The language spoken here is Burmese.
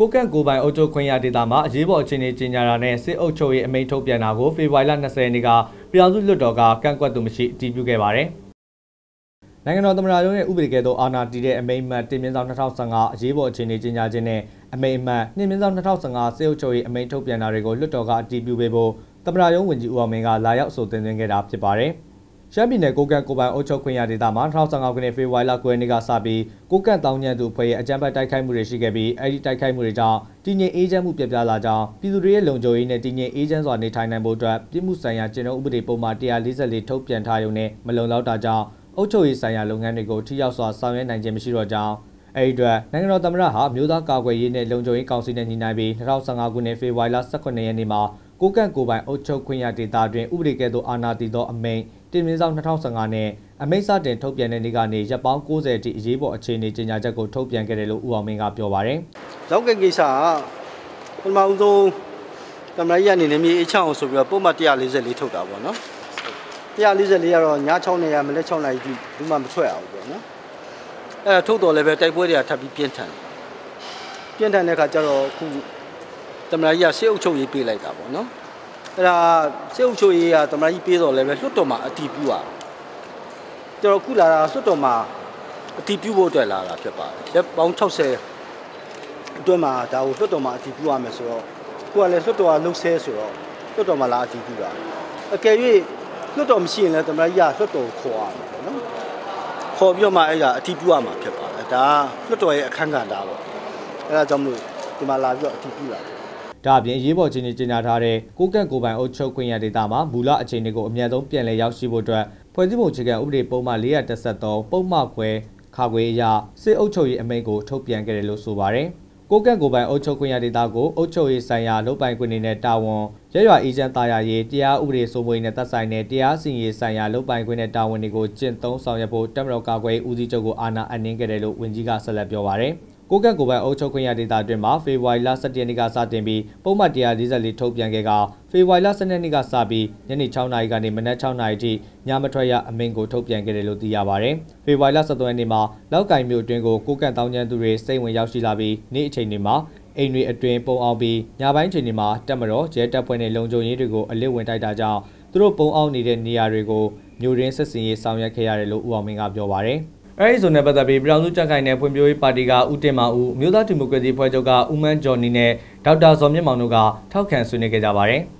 ကိုကန့်ကိုပိုင်အုပ်ချုပ်ခွင့်ရဒေသမှာအရေးပေါ်အခြေအနေကြီးညာတာနဲ့စစ်အုပ်ချုပ်ရေးအမိန့်ထုတ်ပြန်တာကိုဖေဖော်ဝါရီလ20ရက်နေ့ကပြည်ထောင်စုလွှတ်တော်ကကန့်ကွက်သူမရှိအတည်ပြုခဲ့ပါတယ်။နိုင်ငံတော်သမ္မတရုံးရဲ့ဥပဒေကဲ့သို့အာဏာတည်တဲ့အမိန့်မှတ်တင်မြင့်ဆောင်2015အရေးပေါ်အခြေအနေကြီးညာခြင်းနဲ့အမိန့်မှတ်နှင်းမြင့်ဆောင်2015စစ်အုပ်ချုပ်ရေးအမိန့်ထုတ်ပြန်တာတွေကိုလွှတ်တော်ကအတည်ပြုပေးဖို့သမ္မတရုံးဝန်ကြီးဦးအောင်မင်းကလာရောက်ဆိုတင်သွင်းခဲ့တာဖြစ်ပါတယ်။ ရှမ်းပြည်နယ်ကိုကန့်ကိုပိုင်အုပ်ချုပ်ခွင့်ရဒေသမှာ2015ခုနှစ်ဖေဖော်ဝါရီလ9ရက်နေ့ကစပြီးကိုကန့်တောင်ညံသူအဖွဲ့ရဲ့အကြမ်းဖက်တိုက်ခိုက်မှုတွေရှိခဲ့ပြီးအဲဒီတိုက်ခိုက်မှုတွေကြောင့်တည်ငြိမ်အေးချမ်းမှုပြပြလာကြောင်းပြည်သူတွေရဲ့လုံခြုံရေးနဲ့တည်ငြိမ်အေးချမ်းစွာနေထိုင်နိုင်ဖို့အတွက်ပြည်မှုဆိုင်ရာကျင့်ထုံးဥပဒေပုံမှန်144ထုတ်ပြန်ထားရုံနဲ့မလုံလောက်တာကြောင့်အုပ်ချုပ်ရေးဆိုင်ရာလုပ်ငန်းတွေကိုထိရောက်စွာဆောင်ရွက်နိုင်ခြင်းမရှိတော့ကြောင်းအဲဒီအတွက်နိုင်ငံတော်သမ္မတဟာမြို့သားကာကွယ်ရေးနဲ့လုံခြုံရေးကောင်စီနဲ့ညီနိုင်ပြီး2015ခုနှစ်ဖေဖော်ဝါရီလ18ရက်နေ့မှာကိုကန့်ကိုပိုင်အုပ်ချုပ်ခွင့်ရဒေသတွင်ဥပဒေကဲ့သို့အာဏာတည်သောအမိန့် တင်မြင့်ဆောင်2015နဲ့အမိန့်စတင်ထုတ်ပြန်တဲ့နေ့ကနေရပ်ပေါင်း90အထိအရေးပေါ်အခြေအနေကြေညာချက်ကိုထုတ်ပြန်ခဲ့တယ်လို့ဦးအောင်မင်းကပြောပါတယ်။ရောက်ကကိစ္စကပထမဦးဆုံးကမ္ဘာကြီးအနေနဲ့မြေအချောင်းဆိုပြီးတော့ပုံမှန်144ထုတ်တာပေါ့နော်။144ကတော့ည6နေရမလက်6နာရီဒီဘူးမှမထွက်အောင်ပေါ့နော်။အဲထုတ်တော်လည်းပဲတိုက်ပွဲတွေကထပ်ပြီးပြင်းထန်ပြင်းထန်တဲ့အခါကျတော့ခုတမန်ကြီးကစစ်အုပ်ချုပ်ရေးပေးလိုက်တာပေါ့နော် အဲ့ဒါစစ်အုပ်ချုပ်ရေးကတမန်ကြီးပေးတော့လည်းပဲလွှတ်တော်မှာအတီးပြူอ่ะကျွန်တော်ခုလာတာလွှတ်တော်မှာအတီးပြူဖို့အတွက်လာတာဖြစ်ပါတယ်လက်ပေါင်း60အတွင်းမှာဒါကိုလွှတ်တော်မှာအတီးပြူရမယ်ဆိုတော့ခုကလည်းလွှတ်တော်ကလှုပ်ဆဲဆိုတော့လွှတ်တော်မှာလာအတီးပြူတာအကယ်၍လွှတ်တော်မရှိရင်လည်းတမန်ကြီးကလွှတ်တော်ကိုခေါ်ရမှာပေါ့နော်ခေါ်ပြီးတော့မှအဲ့ဒါအတီးပြူရမှာဖြစ်ပါတယ်ဒါလွှတ်တော်ရဲ့အခန်းကဏ္ဍပေါ့အဲ့ဒါကြောင့်မလို့ဒီမှာလာပြီးတော့အတီးပြူလာတယ် ဒါအပြင်ရေးပေါ်ချင်းကြီးကြေညာထားတဲ့ကိုကန့်ကိုပိုင်အုပ်ချုပ်ခွင့်ရဒေသမှာမူလအခြေအနေကိုအမြဲတမ်းပြန်လည်ရောက်ရှိဖို့အတွက်ဖွဲ့စည်းပုံအခြေခံဥပဒေပုံမှန်433ပုံမှန်ခွဲခါခွေအရာစစ်အုပ်ချုပ်ရေးအမိန့်ကိုထုတ်ပြန်ခဲ့တယ်လို့ဆိုပါတယ်။ကိုကန့်ကိုပိုင်အုပ်ချုပ်ခွင့်ရဒေသကိုအုပ်ချုပ်ရေးဆိုင်ရာလုပ်ပိုင်ခွင့်နဲ့တာဝန်ရရွာအေဂျင့်တာယာရေးတရားဥပဒေစိုးမိုးရေးနဲ့သက်ဆိုင်တဲ့တရားစီရင်ရေးဆိုင်ရာလုပ်ပိုင်ခွင့်နဲ့တာဝန်တွေကိုကျင့်သုံးဆောင်ရွက်ဖို့တမတော်ကာကွယ်ဦးစီးချုပ်ကိုအာဏာအပ်နှင်းခဲ့တယ်လို့ဝန်ကြီးကဆက်လက်ပြောပါတယ်။ ကိုကန့်ကိုပိုင်အုပ်ချုပ်ခွင့်ရဒေသအတွင်းမှာဖေဖော်ဝါရီလ17ရက်နေ့ကစတင်ပြီးပုံမှန်144ထုတ်ပြန်ခဲ့ကဖေဖော်ဝါရီလ12ရက်နေ့ကစပြီးညနေ6နာရီကနေမနက်6နာရီထိညမထွက်ရအမိန့်ကိုထုတ်ပြန်ခဲ့တယ်လို့သိရပါတယ်။ဖေဖော်ဝါရီလ17ရက်နေ့မှာလောက်ကင်မြို့အတွင်းကိုကိုကန့်တောင်းကျမ်းသူတွေစိတ်ဝင်ရောက်ရှိလာပြီးနေ့အချိန်တွေမှာအိမ်တွေအတွင်းပုံအောင်ပြီးညပိုင်းချိန်တွေမှာတက်မတော်ရဲတပ်ဖွဲ့နဲ့လုံခြုံရေးတွေကိုအလစ်ဝင်တိုက်တာကြောင့်သူတို့ပုံအောင်နေတဲ့နေရာတွေကိုမြို့ရင်းဆက်စင်ရေးဆောင်ရွက်ခဲ့ရတယ်လို့ဦးအောင်မင်းကပြောပါတယ်။ အဲဒီဆိုနဲ့ပတ်သက်ပြီးပြည်ထောင်စုကြံ့ခိုင်တဲ့ဖွံ့ဖြိုးရေးပါတီကဦးတင်မောင်ဦးမြို့သားဒီမိုကရေစီဖွဲ့ချုပ်ကဦးမန်းကျော်နီနဲ့ဒေါက်တာဇော်မြင့်မောင်တို့ကထောက်ခံဆွေးနွေးခဲ့ကြပါတယ်။